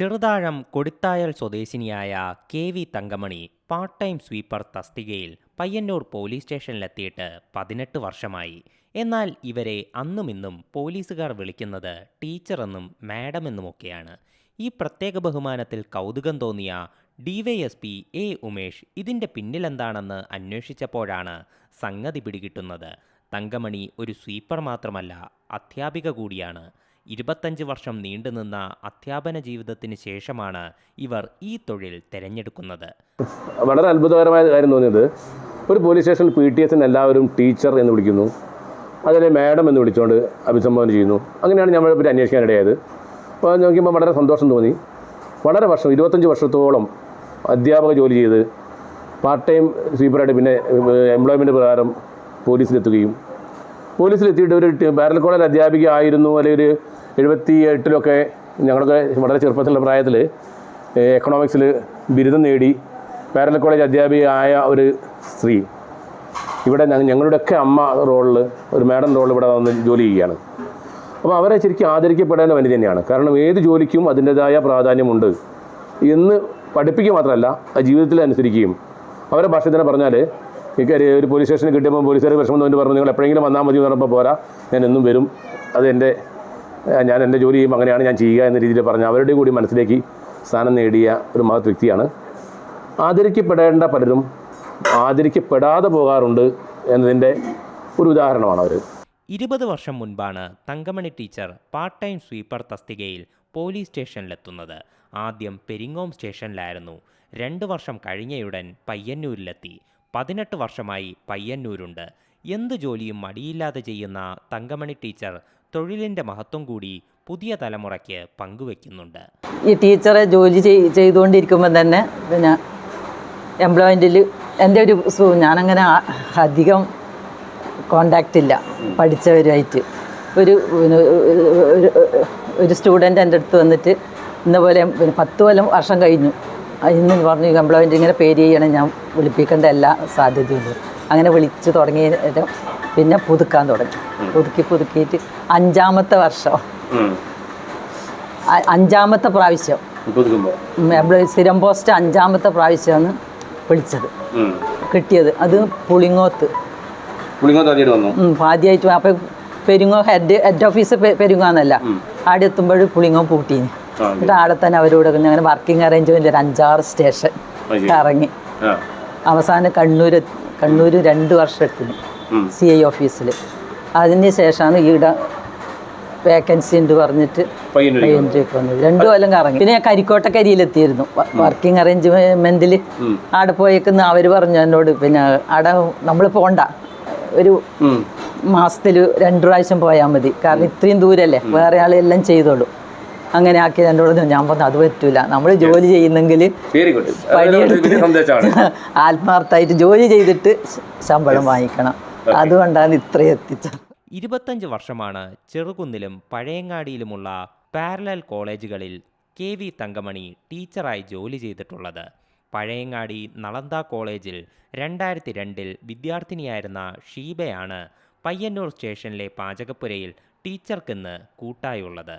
ചെറുതാഴം കൊടുത്തായൽ സ്വദേശിനിയായ K V Thankamani part time sweeper തസ്തികയിൽ പയ്യന്നൂർ പോലീസ് സ്റ്റേഷനിലെത്തിയിട്ട് പതിനെട്ട് വർഷമായി. എന്നാൽ ഇവരെ അന്നുമിന്നും പോലീസുകാർ വിളിക്കുന്നത് ടീച്ചറെന്നും മാഡം എന്നുമൊക്കെയാണ്. ഈ പ്രത്യേക ബഹുമാനത്തിൽ കൗതുകം തോന്നിയ ഡിവൈഎസ്പി എ ഉമേഷ് ഇതിന്റെ പിന്നിലെന്താണെന്ന് അന്വേഷിച്ചപ്പോഴാണ് സംഗതി പിടികിട്ടുന്നത്. തങ്കമണി ഒരു സ്വീപ്പർ മാത്രമല്ല അധ്യാപിക കൂടിയാണ്. ഇരുപത്തഞ്ച് വർഷം നീണ്ടുനിന്ന അധ്യാപന ജീവിതത്തിന് ശേഷമാണ് ഇവർ ഈ തൊഴിൽ തിരഞ്ഞെടുക്കുന്നത്. വളരെ അത്ഭുതകരമായ കാര്യം തോന്നിയത്. ഒരു പോലീസ് സ്റ്റേഷനിൽ പി ടി എസിന് എല്ലാവരും ടീച്ചർ എന്ന് വിളിക്കുന്നു. അതിലെ മാഡം എന്ന് വിളിച്ചുകൊണ്ട് അഭിസംബോധന ചെയ്യുന്നു. അങ്ങനെയാണ് ഞങ്ങളെ പറ്റി അന്വേഷിക്കാനിടയായത് അപ്പോൾ നോക്കിയപ്പോൾ വളരെ സന്തോഷം തോന്നി. വളരെ വർഷം ഇരുപത്തഞ്ച് വർഷത്തോളം അധ്യാപക ജോലി ചെയ്ത് പാർട്ട് ടൈം സ്വീപ്പറായിട്ട് പിന്നെ എംപ്ലോയ്മെന്റ് പ്രകാരം പോലീസിലെത്തുകയും പോലീസിലെത്തിയിട്ട് ഒരു ബാരൽ കോളേജ് അധ്യാപിക ആയിരുന്നു. അല്ലെങ്കിൽ ഒരു എഴുപത്തി എട്ടിലൊക്കെ ഞങ്ങളൊക്കെ വളരെ ചെറുപ്പത്തിലുള്ള പ്രായത്തിൽ എക്കണോമിക്സിൽ ബിരുദം നേടി പാരൽ കോളേജ് അധ്യാപിക ആയ ഒരു സ്ത്രീ. ഇവിടെ ഞങ്ങളുടെയൊക്കെ അമ്മ റോളിൽ ഒരു മാഡം റോളിൽ ഇവിടെ വന്ന് ജോലി ചെയ്യുകയാണ്. അപ്പോൾ അവരെ ശരിക്കും ആദരിക്കപ്പെടേണ്ട വനിത തന്നെയാണ്. കാരണം ഏത് ജോലിക്കും അതിന്റെതായ പ്രാധാന്യമുണ്ട്. എന്ന് പഠിപ്പിക്കുക മാത്രമല്ല ആ ജീവിതത്തിൽ അനുസരിക്കുകയും അവരെ ഭാഷ തന്നെ പറഞ്ഞാൽ എനിക്ക് ഒരു- പോലീസ് സ്റ്റേഷനിൽ കിട്ടിയപ്പോൾ പോലീസുകാർ വിഷമം തോന്നി പറഞ്ഞു നിങ്ങൾ എപ്പോഴെങ്കിലും വന്നാൽ മതി എന്ന് പറഞ്ഞപ്പോൾ പോരാ. ഞാൻ എന്നും വരും. അത് ഞാൻ എന്റെ ജോലി ചെയ്യുമ്പോൾ അങ്ങനെയാണ് ഞാൻ ചെയ്യുക എന്ന രീതിയിൽ പറഞ്ഞ് അവരുടെ കൂടി മനസ്സിലേക്ക് സ്ഥാനം നേടിയ ഒരു മഹത് വ്യക്തിയാണ്. ആദരിക്കപ്പെടേണ്ട പലരും ആദരിക്കപ്പെടാതെ പോകാറുണ്ട് എന്നതിന്റെ ഒരു ഉദാഹരണമാണ് അവർ ഇരുപത് വർഷം മുൻപാണ് Thankamani teacher part time sweeper തസ്തികയിൽ പോലീസ് സ്റ്റേഷനിലെത്തുന്നത്. ആദ്യം പെരിങ്ങോം സ്റ്റേഷനിലായിരുന്നു. രണ്ട് വർഷം കഴിഞ്ഞയുടൻ പയ്യന്നൂരിലെത്തി. പതിനെട്ട് വർഷമായി പയ്യന്നൂരുണ്ട്. എന്ത് ജോലിയും മടിയില്ലാതെ ചെയ്യുന്ന തങ്കമണി ടീച്ചർ തൊഴിലിന്റെ മഹത്വം കൂടി പുതിയ തലമുറയ്ക്ക് പങ്കുവെക്കുന്നുണ്ട്. ഈ ടീച്ചറെ ജോലി ചെയ് ചെയ്തുകൊണ്ടിരിക്കുമ്പോൾ തന്നെ പിന്നെ എംപ്ലോയ്മെന്റിൽ എന്റെ ഒരു ഞാനങ്ങനെ അധികം കോണ്ടാക്റ്റ് ഇല്ല. പഠിച്ചവരുമായിട്ട്. ഒരു- ഒരു സ്റ്റുഡന്റ് എന്റെ അടുത്ത് വന്നിട്ട് ഇന്നപോലെ പിന്നെ പത്ത് കൊല്ലം വർഷം കഴിഞ്ഞു. ഇന്ന് പറഞ്ഞു കംപ്ലൈന്റ് ഇങ്ങനെ പേര് ചെയ്യണം ഞാൻ വിളിപ്പിക്കേണ്ട എല്ലാ സാധ്യതയുണ്ട്. അങ്ങനെ വിളിച്ച് തുടങ്ങിയ പിന്നെ പുതുക്കാൻ തുടങ്ങി. പുതുക്കി പുതുക്കിയിട്ട് അഞ്ചാമത്തെ വർഷം. അഞ്ചാമത്തെ പ്രാവശ്യം. എംപ്ലോയി സ്ഥിരം പോസ്റ്റ് അഞ്ചാമത്തെ പ്രാവശ്യമാണ് വിളിച്ചത്. കിട്ടിയത്. അത് പുളിങ്ങോത്ത്. ആദ്യമായിട്ട് അപ്പം പെരുങ്ങോ ഹെഡ് ഹെഡ് ഓഫീസ് പെരുങ്ങോന്നല്ല. ആടെ എത്തുമ്പോൾ പുളിങ്ങോ പൂട്ടീന്. എന്നിട്ട് ആടെ തന്നെ അവരോട് അങ്ങനെ വർക്കിംഗ് അറേഞ്ച്മെന്റ് ഒരു അഞ്ചാറ് സ്റ്റേഷൻ ഇറങ്ങി. കറങ്ങി അവസാനം കണ്ണൂർ കണ്ണൂർ രണ്ട് വർഷം എത്തിന്. സി ഐ ഓഫീസിൽ അതിന് ശേഷമാണ് ഈടെ വേക്കൻസി ഉണ്ട് പറഞ്ഞിട്ട് പയ്യന്നൂർ പയ്യന്നൂരേക്ക് വന്നത്. രണ്ടു കൊല്ലം കറങ്ങി. പിന്നെ ഞാൻ കരിക്കോട്ടക്കരിയിലെത്തിയിരുന്നു. വർക്കിംഗ് അറേഞ്ച്മെന്റിൽ ആടെ പോയേക്കുന്ന അവർ പറഞ്ഞു എന്നോട് പിന്നെ ആടെ നമ്മൾ പോണ്ട. ഒരു മാസത്തിൽ രണ്ടു പ്രാവശ്യം പോയാൽ മതി. കാരണം ഇത്രയും ദൂരല്ലേ. വേറെ ആളെല്ലാം ചെയ്തോളൂ. അങ്ങനെ ആക്കി എന്നോട് കൂടെ ഞാൻ പറഞ്ഞു അത് പറ്റൂല. നമ്മൾ ജോലി ചെയ്യുന്നെങ്കിൽ പണിയെടുത്ത് ആത്മാർത്ഥമായിട്ട് ജോലി ചെയ്തിട്ട് ശമ്പളം വാങ്ങിക്കണം. അതുകൊണ്ടാണ് ഇത്രയും എത്തിച്ചത്. ഇരുപത്തഞ്ച് വർഷമാണ് ചെറുകുന്നിലും പഴയങ്ങാടിയിലുമുള്ള പാരലൽ കോളേജുകളിൽ കെ വി തങ്കമണി ടീച്ചറായി ജോലി ചെയ്തിട്ടുള്ളത്. പഴയങ്ങാടി നളന്ത കോളേജിൽ രണ്ടായിരത്തി രണ്ടിൽ വിദ്യാർത്ഥിനിയായിരുന്ന ഷീബയാണ് പയ്യന്നൂർ സ്റ്റേഷനിലെ പാചകപ്പുരയിൽ ടീച്ചർക്കിന്ന് കൂട്ടായുള്ളത്.